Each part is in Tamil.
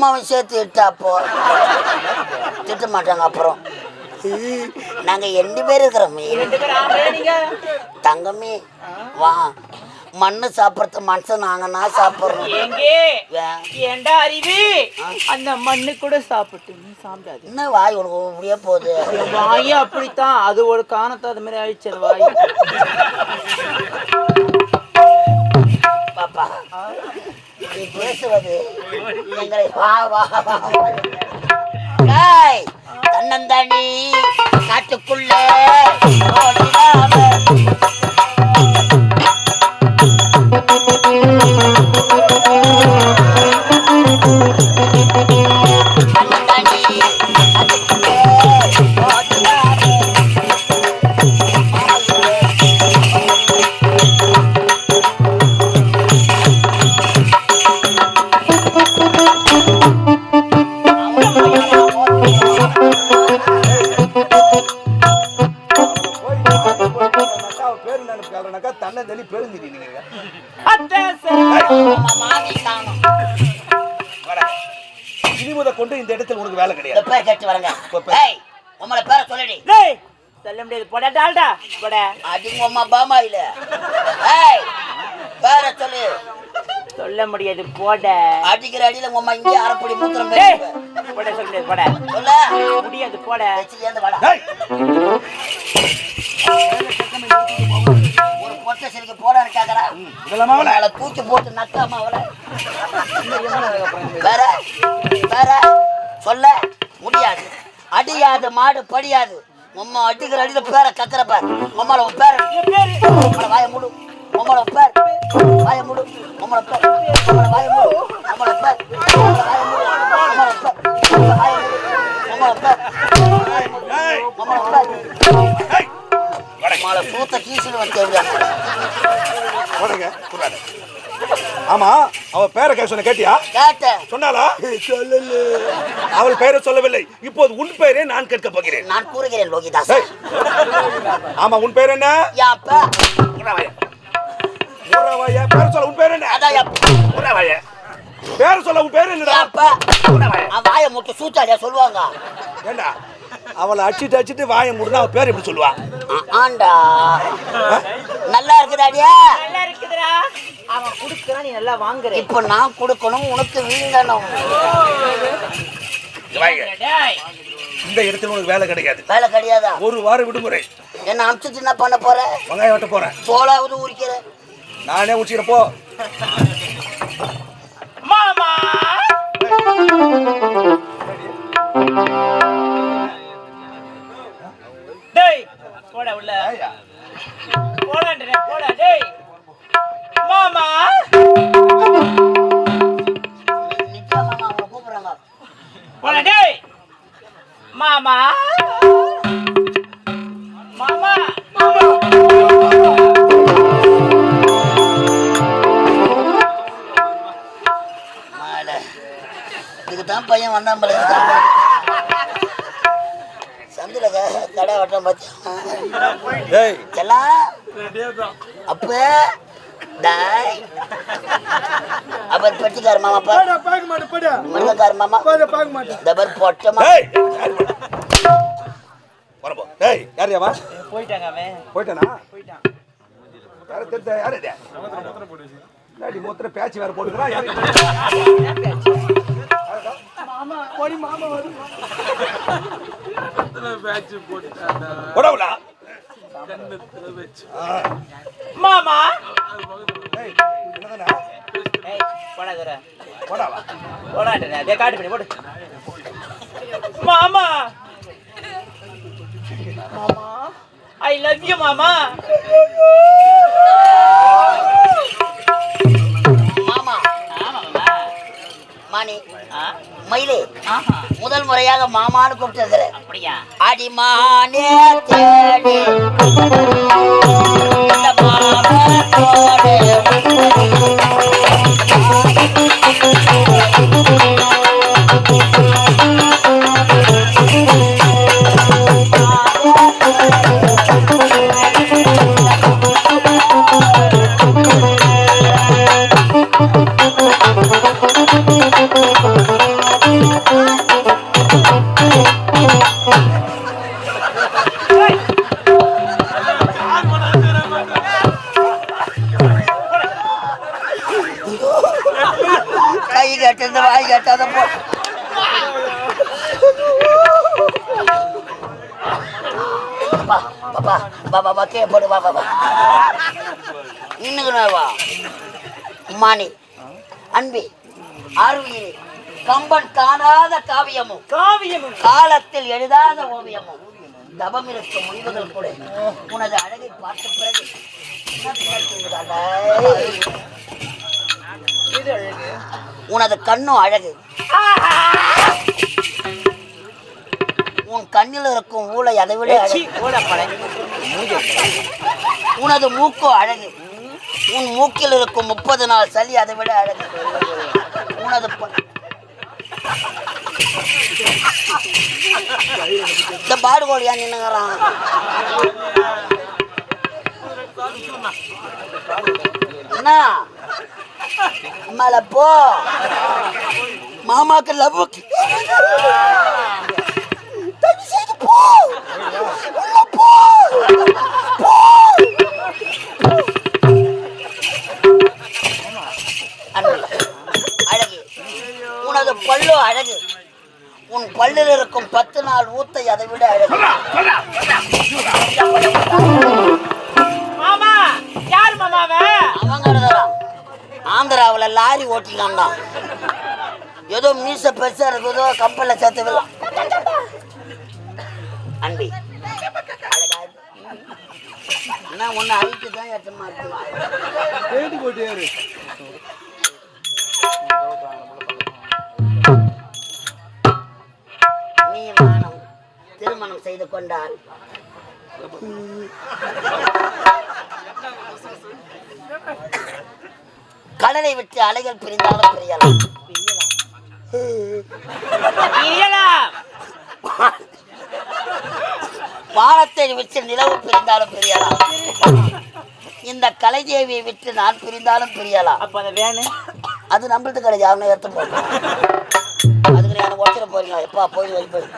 அம்மாவை சேர்த்து இட்டா அப்போ திட்ட மாட்டாங்க அப்புறம். நாங்க ரெண்டு பேர் இருக்கிறோமே. நீங்க? தங்கமே வா மண்ணு சாப்பிட்றது மனுஷன் நாங்கன்னா சாப்பிட்றோம்? எங்கே? ஏன்? ஏண்டா அறிவு? அந்த மண்ணு கூட சாப்பிட்டு நீ சாப்பிடாது. என்ன வாய் உனக்கு இப்படியே போகுது? என் வாயே அப்படித்தான். அது ஒரு காரணத்தை அது மாதிரி ஆயிடுச்சு வாய். நீ எங்களை வா வா தன்னந்தானி காட்டுக்குள்ள. முத கொண்டு இந்த இடத்துல உனக்கு வேலை கிடையாது. பேர் கேட்டு வரங்க. ஏய் உங்களை பேரை சொல்லுடி. டேய், சொல்ல முடியாது. போடா டால்டா. போடா. அடிங்க அம்மா பாமா இல்ல ஏய் பேரை சொல்லு. சொல்ல முடியாது. போட. அடிக்கிற அடியில உங்க அம்மா இங்கே அரைப்படி மூத்திரம் போட சொல்ல முடியாது. போட. சொல்ல. முடியாது. போட. வச்சு ஏந்து வாடா. பொட்டை சிரிக்க போடான்னு கேக்குறா. இதெல்லாமா அவளை? அவளை தூக்கி போட்டு நக்காம அவளை. வேற வேற சொல்ல முடியாது. அடியாது மாடு படியாது. உம்மா அடிக்கிற அடியில பேரை கத்துற பார். உம்மால உன் பேர உம்மள வாய மூடு. உம்மள பேர். வாய மூடு. உம்மள பேர். உம்மள வாய மூடு. உம்மள பேர். உம்மள வாய மூடு. உம்மள பேர். உம்மள பேர். உம்மள பேர். தெரியா போடுங்க, கூடாது. ஆமா அவ பேரை கேட்க சொன்ன கேட்டியா? கேட்டேன். சொன்னாலா சொல்லல. அவள் பெயரை சொல்லவில்லை. இப்போது உன் பெயரை நான் கேட்க போகிறேன். நான் கூறுகிறேன் லோகிதாஸ். ஆமா உன் பேர் என்ன? என் அப்பா உறவாயா. உறவாயா. பேர் சொல்ல உன் பேர் என்ன? என் உறவாயா. பேர் சொல்ல உன் பேர் என்னடா? என் அப்பா உறவாயா. வாயை முட்டு சூத்தாடியா சொல்லுவாங்க. ஏண்டா? அவளை அடிச்சிட்டு அடிச்சிட்டு வாயை முடினா அவ பேர் எப்படி சொல்லுவா? ஆண்டா. நல்லா இருக்குதாடியா நல்லா இருக்குதுடா. அவன் குடுக்கறான் நீ நல்லா வாங்குற. இப்ப நான் கொடுக்கணும் உனக்கு வீங்கணும். இந்த இடத்துல உனக்கு வேலை கிடைக்காது. வேலை கிடையாதா? ஒரு வாரம் விடுமுறை. என்ன அமிச்சிட்டு என்ன பண்ண போற? வெங்காயம் வெட்ட போறேன். சோளாவது உரிக்கிற நானே உச்சிக்கிறேன் போல சந்தில கடை வட்டம் செல்லாம் அப்ப டாய். அப்ப பெட்டிக்கார மாமா பார்க்க மாட்டேன் போடா. மிருகக்கார மாமா. பார்க்க மாட்டேன். இந்த பேர் பொட்டமா. டேய். வரப்போ டேய் யார் யாவா போயிட்டாங்க அவன். போயிட்டானா? போயிட்டான். யாரு தெரிஞ்ச யாரு இது? டாடி மூத்திர பேச்சு வேற போட்டுக்கிறான் யாரு போடி மாமா மாமா. டேய் என்னதானே ஏய் போடா தர. கொடாவா போடான்றே அதே காட்டு பண்ணி போடு. மாமா. மாமா. ஐ லவ் யூ மாமா. மாணி மயிலே. முதல் முறையாக மாமான்னு கூப்பிட்டு அப்படியா? அடிமானே தேடி. கேட்டாதான் போ பாப்பா பாப்பா பாப்பா பாப்பா கே போடு வா பாப்பா நின்னுக்கணும் வா மாணி அன்பி ஆர்வீரி கம்பன் காணாத காவியமும் காவியமும் காலத்தில் எழுதாத ஓவியமும் தபம் இருக்கும் முடிவுகள் கூட. உனது அழகை பார்த்த பிறகு. என்ன தோன்றுகிறதா? இது அழகு. உனது கண்ணும் அழகு. உன் கண்ணில் இருக்கும் ஊளை அதை விட. உனது மூக்கும் அழகு. உன் மூக்கில் இருக்கும் முப்பது நாள் சளி அதை விட அழகு. உனது இந்த பாடுகோழியா நின்னுங்கிறான். என்ன? மேல போ மாமாக்கு லவ்வுக்கு தயவு செய்து போ உள்ள போ போ அழகு. உனது பல்லு அழகு. உன் பல்லில் இருக்கும் பத்து நாள் ஊத்தை அதை விட அழகு. லாரி ஓட்டினான் ஏதோ மீச பெருசா இருக்குதோ கப்பல்ல சேர்த்து விடலாம் அன்பி. என்ன ஒன்று அழித்து தான் ஏற்றமா இருக்கு நீ திருமணம் செய்து கொண்டால் கடலை விட்டு அலைகள் பிரிந்தாலும் பிரியலாம். இயலாம் வானத்தை விட்டு நிலவு பிரிந்தாலும் பிரியலாம். இந்த கலைதேவியை விட்டு நான் பிரிந்தாலும் பிரியலாம். அப்ப அந்த வேணு. அது நம்மளுக்கு கிடையாது அவனை எடுத்து போகும் அதுக்கு நான் உடச்சிட போறீங்க. எப்பா போய் வை போய்.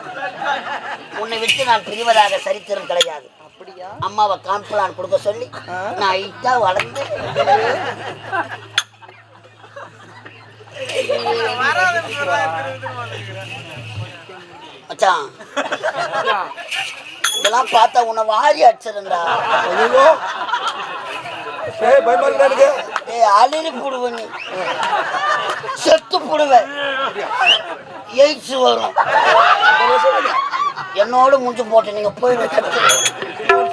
உன்னை விட்டு நான் பிரிவதாக சரித்திரம் கிடையாது. அப்படியா? அம்மாவை காம்ப்ளான் கொடுக்க சொல்லி நான் ஐட்டா வளர்ந்து மச்சான். இதெல்லாம் பார்த்தா உன்னை வாரி அடிச்சிருந்தா ஐயோ ஏய் அலிரி புடுவ நீ. செத்து புடுவேன் எய்ட்ஸ் வரும். என்னோட முடிஞ்சு போட்டு நீங்க போயிடுங்க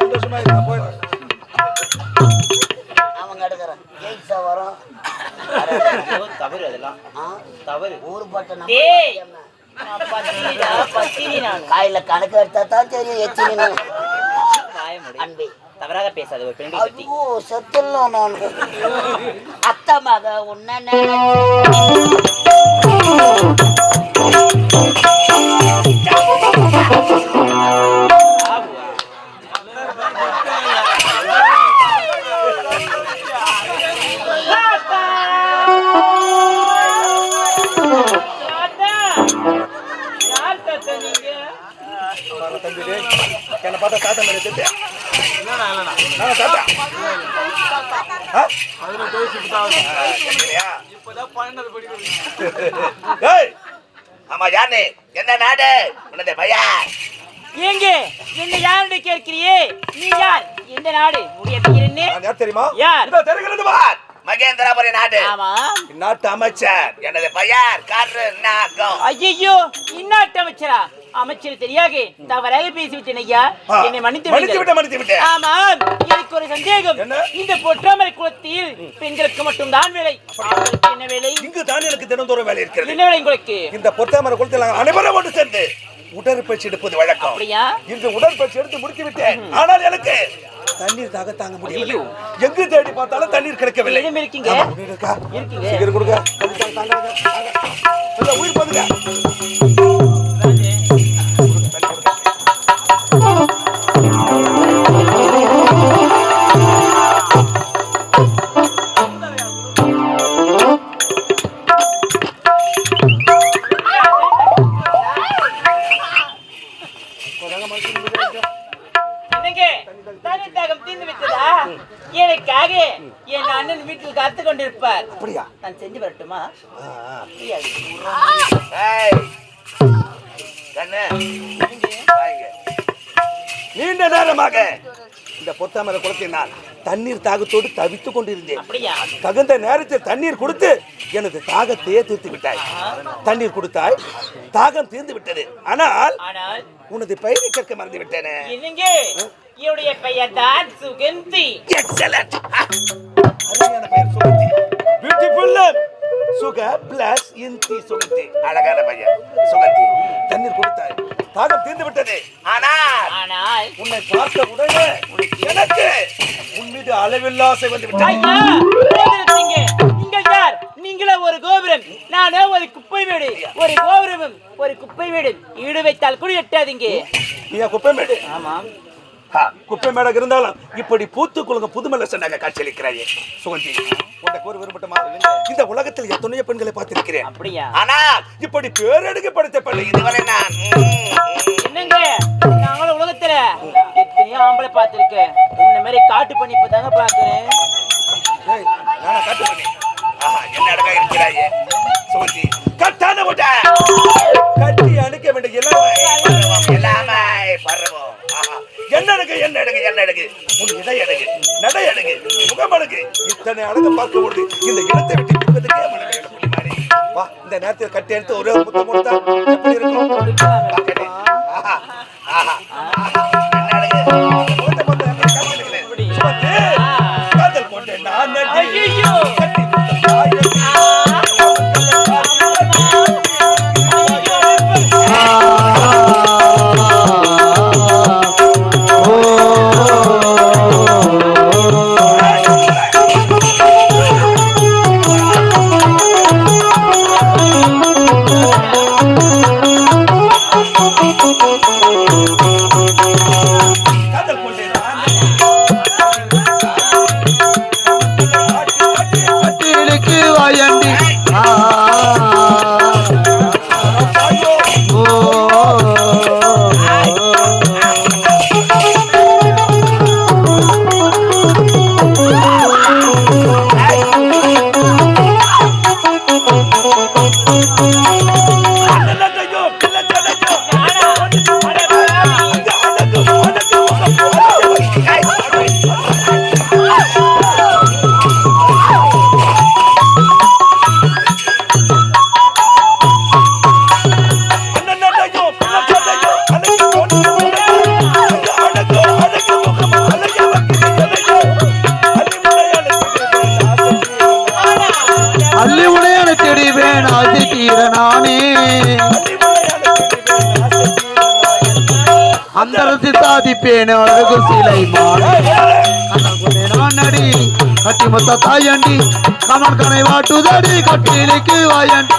சந்தோஷமா தவறு அதெல்லாம்? தவறு. ஊரு காயில கணக்கு எடுத்தா தான் தெரியும் எச்சினு. அன்பே. தவறாக பேசாத ஒரு பெண்ணை பத்தி ஐயோ செத்துலாம் நான். அத்தை மக உன்ன ஆமா யாரு என்ன நாடு? உனது பையன் ஏங்க என்ன யாருன்னு கேட்கிறியே? நீ யார்? எந்த நாடு? உடைய என்ன? யார் தெரியுமா? யார்? தெரிகிறது பா பார், மகேந்திரபுரி நாடு. ஆமா. நாட்டு அமைச்சர். எனது பெயர் காற்று நாகம். ஐயோ இன்னாட்டு அமைச்சரா? அமைச்சர் தெரியாது தவறாக பேசிவிட்டேன் ஐயா. என்னை மன்னித்து மன்னித்து ஆமா எனக்கு ஒரு சந்தேகம்? இந்த பொற்றாமரை குளத்தில் பெண்களுக்கு மட்டும் தான் வேலை. என்ன வேலை? இங்கு தான் எனக்கு தினந்தோறும் வேலை இருக்கிறது. என்ன வேலை உங்களுக்கு? இந்த பொத்தாமரை குளத்தில் அனைவரும் ஒன்று சேர்ந்து உடற்பயிற்சி எடுப்பது வழக்கம். அப்படியா? இன்று உடற்பயிற்சி எடுத்து முடித்து விட்டேன் ஆனால் எனக்கு தண்ணீர் தாக தாங்க முடியவில்லை. ஐயோ. எங்கு தேடி பார்த்தாலும் தண்ணீர் கிடைக்கவில்லை. எதுவும் இருக்கீங்க? இருக்கா? இருக்கீங்க. சீக்கிரம் கொடுங்க. உயிர் போதுங்க தீர்ந்து விட்டதா? எனக்காக என் அண்ணன் வீட்டில் காத்து கொண்டு இருப்பார் அப்படியா? நான் செஞ்சு வரட்டுமா? நீண்ட நேரமாக இந்த பொத்தாமரை குளத்தினால் தண்ணீர் தாகத்தோடு தவித்துக் கொண்டிருந்தேன். அப்படியா? தகுந்த நேரத்தில் தண்ணீர் கொடுத்து எனது தாகத்தையே தீர்த்து விட்டாய். தண்ணீர் கொடுத்தாய் தாகம் தீர்ந்து விட்டது. ஆனால் ஆனால் உனது பெயரை கேட்க மறந்து விட்டேனே. என்னுடைய பெயர் தான் சுகந்தி எக்ஸலன்ட் அருமையான பெயர் சுகந்தி. பியூட்டிஃபுல் சுக பிளஸ் இந்தி சுகந்தி. அழகான பையன் சுகந்தி தண்ணீர் கொடுத்தாய். தாகம் தீர்ந்து விட்டது. ஆனால் ஆனால் உன்னை பார்த்த உடனே எனக்கு உன் மீது அளவில்லா வந்து போதிருத்தீங்க. நீங்கள் யார்? நீங்களே ஒரு கோபுரம். நானே ஒரு குப்பை வீடு. ஒரு கோபுரமும் ஒரு குப்பை வீடு ஈடு வைத்தால் கூட எட்டாதீங்க நீ குப்பை மேடு ஆமாம். குப்பை மேடம் இருந்தாலும் இப்படி பூத்து குலுங்க புதுமல்ல சொன்னாங்க காட்சியளிக்கிறாயே. சுகந்தி உன்னை கூறு விரும்பட்டுமா இந்த உலகத்தில் எத்தனையோ பெண்களை பார்த்திருக்கிறேன். அப்படியா? ஆனால் இப்படி பேரடுக்கு படுத்த பெண்ணை இதுவரை நான். என்னங்க? நாங்களும் உலகத்துல எத்தனையோ ஆம்பளை பார்த்திருக்கேன். உன்ன மாதிரி காட்டு பண்ணி இப்பதாங்க பாக்குறேன் ஏய், நானா காட்டு பண்ணி? ஆஹா, என்ன அழகா இருக்கிறாயே. அழகு அழகு இத்தனை அழகு பார்க்க முடியுது இந்த இடத்தை விட்டு போவதுக்கே வா இந்த நேரத்தில் கட்டி எடுத்து ஒரே முத்தம் கொடுத்தா எப்படி இருக்கும்? ஆஹா, ஆஹா, சாதிப்பேன் அழகு சிலை மாலை. நான் நடி கட்டி மொத்த தாயண்டி. கமன் கனை வாட்டுதடி கட்டிலுக்கு வாயண்டி